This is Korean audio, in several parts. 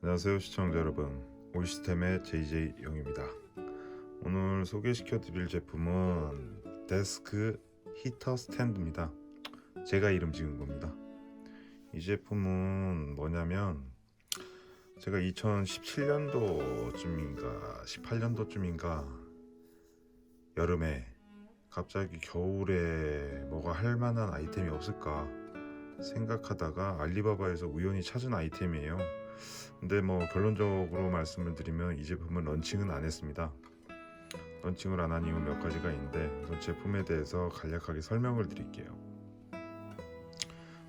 안녕하세요 시청자 여러분. 올시스템의 JJ 영입니다. 오늘 소개시켜 드릴 제품은 데스크 히터 스탠드입니다. 제가 이름 지은 겁니다. 이 제품은 뭐냐면 제가 2017년도쯤인가 18년도쯤인가 여름에 갑자기 겨울에 뭐가 할 만한 아이템이 없을까 생각하다가 알리바바에서 우연히 찾은 아이템이에요 근데 뭐 결론적으로 말씀을 드리면 이 제품은 런칭은 안 했습니다. 런칭을 안 한 이유 몇 가지가 있는데 우선 제품에 대해서 간략하게 설명을 드릴게요.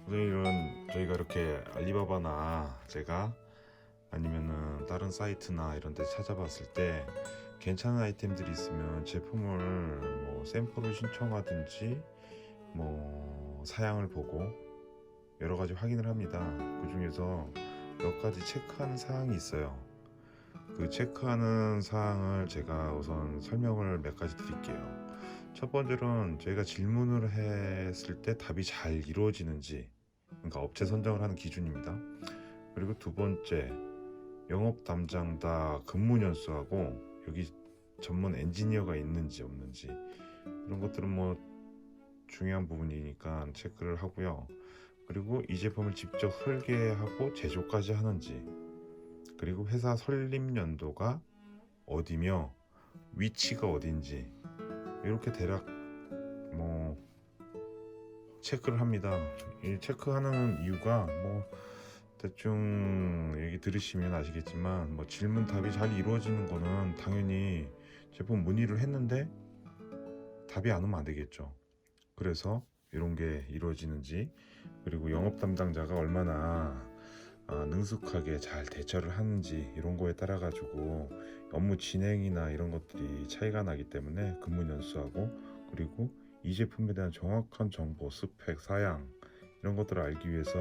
우선 이런 저희가 이렇게 알리바바나 제가 아니면은 다른 사이트나 이런 데 찾아봤을 때 괜찮은 아이템들이 있으면 제품을 뭐 샘플을 신청하든지 뭐 사양을 보고 여러 가지 확인을 합니다. 그 중에서 몇 가지 체크하는 사항이 있어요. 그 체크하는 사항을 제가 우선 설명을 몇 가지 드릴게요. 첫 번째로는 저희가 질문을 했을 때 답이 잘 이루어지는지, 그러니까 업체 선정을 하는 기준입니다. 그리고 두 번째, 영업 담당자 근무 연수하고 여기 전문 엔지니어가 있는지 없는지 이런 것들은 뭐 중요한 부분이니까 체크를 하고요. 그리고 이 제품을 직접 설계하고 제조까지 하는지 그리고 회사 설립 연도가 어디며 위치가 어딘지 이렇게 대략 뭐 체크를 합니다. 이 체크하는 이유가 뭐 대충 얘기 들으시면 아시겠지만 뭐 질문 답이 잘 이루어지는 거는 당연히 제품 문의를 했는데 답이 안 오면 안 되겠죠. 그래서 이런 게 이루어지는지 그리고 영업 담당자가 얼마나 아, 능숙하게 잘 대처를 하는지 이런 거에 따라 가지고 업무 진행이나 이런 것들이 차이가 나기 때문에 근무 연수하고 그리고 이 제품에 대한 정확한 정보, 스펙, 사양 이런 것들을 알기 위해서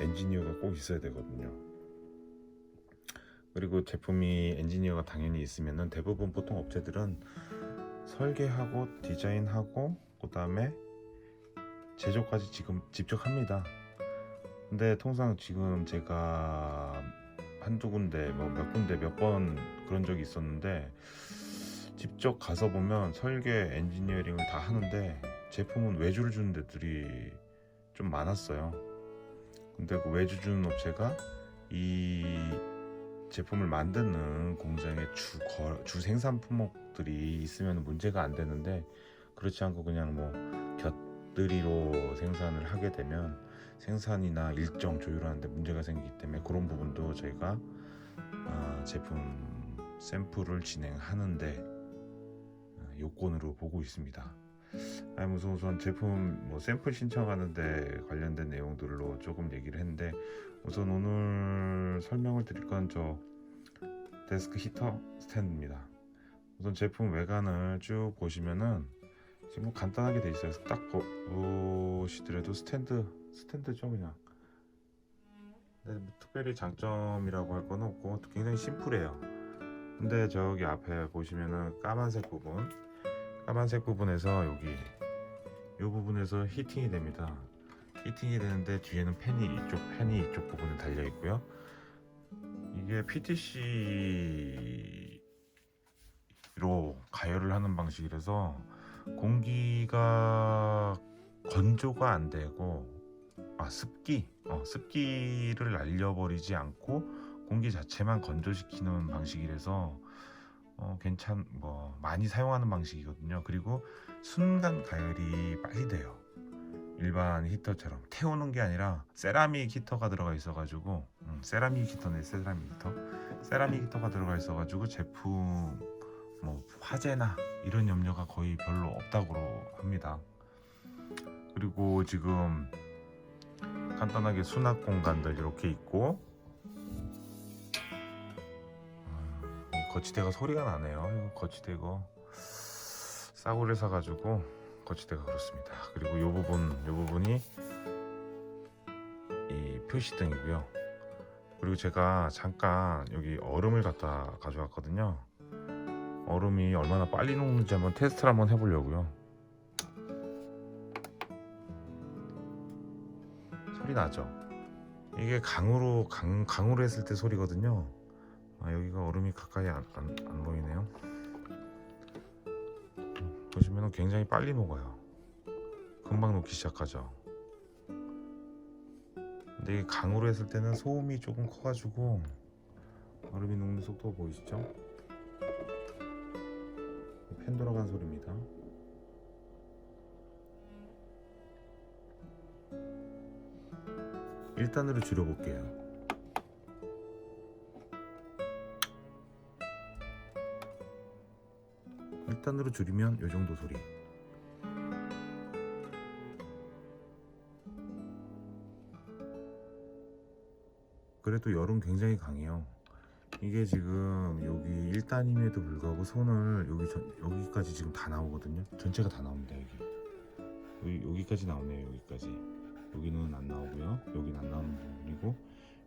엔지니어가 꼭 있어야 되거든요. 그리고 제품이 엔지니어가 당연히 있으면은 대부분 보통 업체들은 설계하고 디자인하고 그 다음에 제조까지 지금 직접 합니다. 근데 통상 지금 제가 한두 군데 뭐 몇 군데 몇 번 그런 적이 있었는데 직접 가서 보면 설계 엔지니어링을 다 하는데 제품은 외주를 주는 데들이 좀 많았어요. 근데 그 외주 주는 업체가 이 제품을 만드는 공장의 주, 거, 주 생산 품목들이 있으면 문제가 안 되는데 그렇지 않고 그냥 뭐 곁 들이로 생산을 하게 되면 생산이나 일정 조율하는데 문제가 생기기 때문에 그런 부분도 저희가 어, 제품 샘플을 진행하는데 어, 요건으로 보고 있습니다. 아니 무슨 우선 제품 뭐 샘플 신청하는데 관련된 내용들로 조금 얘기를 했는데 우선 오늘 설명을 드릴 건 저 데스크 히터 스탠드입니다. 우선 제품 외관을 쭉 보시면은 지금 뭐 간단하게 돼 있어요. 딱 보, 보시더라도 스탠드 스탠드죠 그냥. 근데 뭐 특별히 장점이라고 할 건 없고 굉장히 심플해요. 근데 저기 앞에 보시면은 까만색 부분, 까만색 부분에서 여기 이 부분에서 히팅이 됩니다. 히팅이 되는데 뒤에는 팬이 이쪽 팬이 이쪽 부분에 달려 있고요. 이게 PTC로 가열을 하는 방식이라서 공기가 건조가 안 되고 아 습기 어, 습기를 날려버리지 않고 공기 자체만 건조시키는 방식이라서 어, 괜찮 뭐 많이 사용하는 방식이거든요. 그리고 순간 가열이 빨리 돼요. 일반 히터처럼 태우는 게 아니라 세라믹 히터가 들어가 있어 가지고 음, 세라믹 히터네 세라믹 히터 세라믹 히터가 들어가 있어 가지고 제품 뭐 화재나 이런 염려가 거의 별로 없다고 합니다. 그리고 지금 간단하게 수납 공간들 이렇게 있고 아, 이 거치대가 소리가 나네요. 이거 거치대고 싸구려 사가지고 거치대가 그렇습니다. 그리고 이 부분 이 부분이 이 표시등이고요. 그리고 제가 잠깐 여기 얼음을 갖다 가져왔거든요. 얼음이 얼마나 빨리 녹는지 한번 테스트를 한번 해보려고요. 소리 나죠? 이게 강으로 강, 강으로 했을 때 소리거든요. 아, 여기가 얼음이 가까이 안, 안, 안 보이네요. 음, 보시면 굉장히 빨리 녹아요. 금방 녹기 시작하죠. 근데 이게 강으로 했을 때는 소음이 조금 커가지고 얼음이 녹는 속도 보이시죠? 펜 돌아간 소리입니다. 일단으로 줄여볼게요. 일단으로 줄이면 이 정도 소리. 그래도 열은 굉장히 강해요. 이게 지금 여기 1단임에도 불구하고 손을 여기 전, 여기까지 지금 다 나오거든요. 전체가 다 나옵니다 여기. 여기 여기까지 나오네요 여기까지. 여기는 안 나오고요. 여기는 안 나오는 부분이고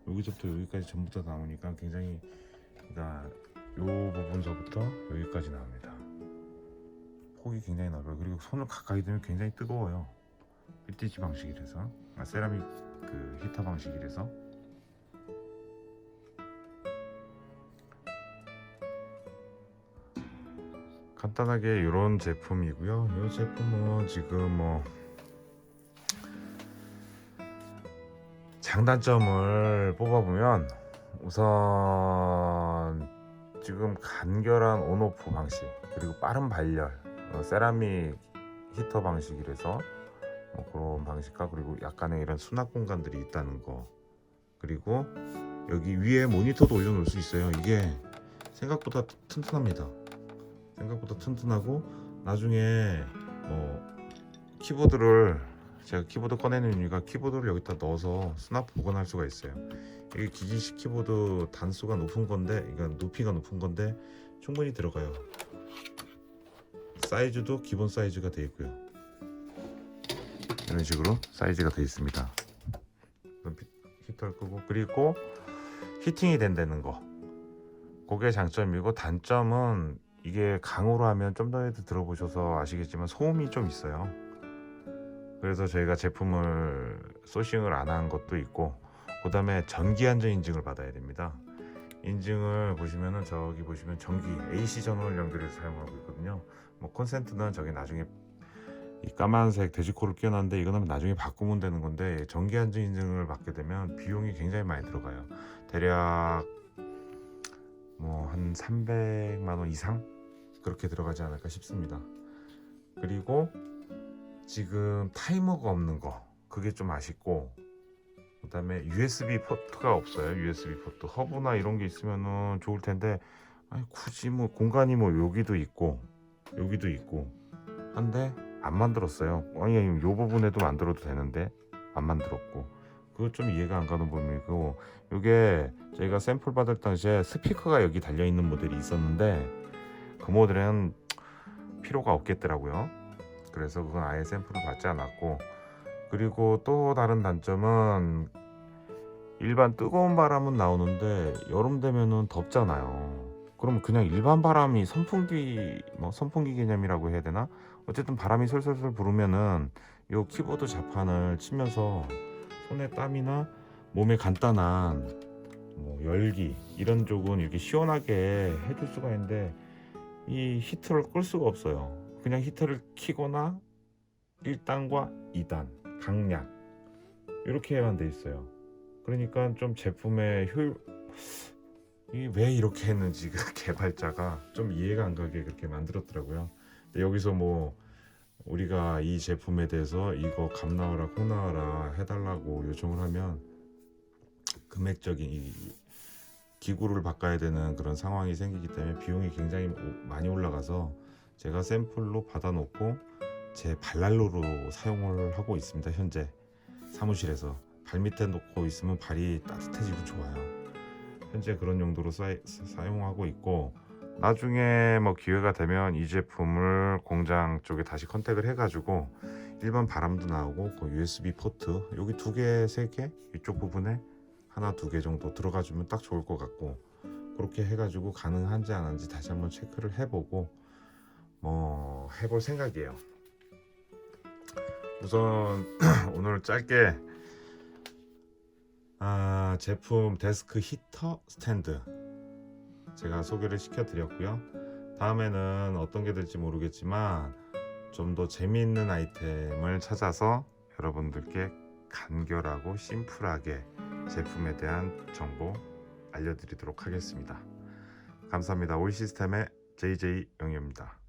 여기서부터 여기까지 전부 다 나오니까 굉장히 그러니까 요 부분서부터 여기까지 나옵니다. 폭이 굉장히 넓어요. 그리고 손을 가까이 대면 굉장히 뜨거워요. 빗디지 방식이라서 아, 세라믹 그 히터 방식이라서 간단하게 이런 제품이고요. 이 제품은 지금 뭐 장단점을 뽑아보면 우선 지금 간결한 온오프 방식 그리고 빠른 발열 어, 세라믹 히터 방식이라서 뭐 그런 방식과 그리고 약간의 이런 수납 공간들이 있다는 거. 그리고 여기 위에 모니터도 올려놓을 수 있어요. 이게 생각보다 튼튼합니다 생각보다 튼튼하고 나중에 뭐 키보드를 제가 키보드 꺼내는 이유가 키보드를 여기다 넣어서 수납 보관할 수가 있어요. 이게 기기식 키보드 단수가 높은 건데, 이건 높이가 높은 건데 충분히 들어가요. 사이즈도 기본 사이즈가 되어 있고요. 이런 식으로 사이즈가 되어 있습니다. 히터를 끄고 그리고 히팅이 된다는 거. 그게 장점이고 단점은 이게 강으로 하면 좀 전에도 들어보셔서 아시겠지만 소음이 좀 있어요. 그래서 저희가 제품을 소싱을 안 한 것도 있고 그 다음에 전기 안전 인증을 받아야 됩니다. 인증을 보시면은 저기 보시면 전기 AC 전원을 연결해서 사용하고 있거든요. 뭐 콘센트는 저기 나중에 이 까만색 돼지코를 끼워놨는데 이거는 나중에 바꾸면 되는 건데 전기 안전 인증을 받게 되면 비용이 굉장히 많이 들어가요. 대략 뭐한 300만 원 이상 그렇게 들어가지 않을까 싶습니다. 그리고 지금 타이머가 없는 거 그게 좀 아쉽고 그다음에 USB 포트가 없어요. USB 포트 허브나 이런 게 있으면은 좋을 텐데 아니 굳이 뭐 공간이 뭐 여기도 있고 여기도 있고 한데 안 만들었어요. 아니 요 부분에도 만들어도 되는데 안 만들었고 그거 좀 이해가 안 가는 부분이고 이게 저희가 샘플 받을 당시에 스피커가 여기 달려 있는 모델이 있었는데 그 모델은 필요가 없겠더라고요. 그래서 그건 아예 샘플을 받지 않았고 그리고 또 다른 단점은 일반 뜨거운 바람은 나오는데 여름 되면은 덥잖아요. 그럼 그냥 일반 바람이 선풍기 뭐 선풍기 개념이라고 해야 되나? 어쨌든 바람이 솔솔솔 부르면은 요 키보드 자판을 치면서 손에 땀이나 몸에 간단한 뭐 열기 이런 쪽은 이렇게 시원하게 해줄 수가 있는데 이 히터를 끌 수가 없어요. 그냥 히터를 키거나 1단과 2단 강약 이렇게만 돼 있어요. 그러니까 좀 제품의 효율 이왜 이렇게 했는지 그 개발자가 좀 이해가 안 가게 그렇게 만들었더라고요. 근데 여기서 뭐 우리가 이 제품에 대해서 이거 감 나와라 코 나와라 해달라고 요청을 하면 금액적인 이 기구를 바꿔야 되는 그런 상황이 생기기 때문에 비용이 굉장히 오- 많이 올라가서 제가 샘플로 받아놓고 제 발난로로 사용을 하고 있습니다 현재. 사무실에서. 발 밑에 놓고 있으면 발이 따뜻해지고 좋아요. 현재 그런 용도로 사, 사용하고 있고 나중에 뭐 기회가 되면 이 제품을 공장 쪽에 다시 컨택을 해가지고 일반 바람도 나오고 그 USB 포트 여기 두 개, 세 개 이쪽 부분에 하나 두 개 정도 들어가주면 딱 좋을 것 같고 그렇게 해가지고 가능한지 안 한지 다시 한번 체크를 해보고 뭐 해볼 생각이에요. 우선 오늘 짧게 아, 제품 데스크 히터 스탠드 제가 소개를 시켜드렸고요. 다음에는 어떤 게 될지 모르겠지만 좀 더 재미있는 아이템을 찾아서 여러분들께 간결하고 심플하게 제품에 대한 정보 알려드리도록 하겠습니다. 감사합니다. 올 시스템의 JJ 영희입니다.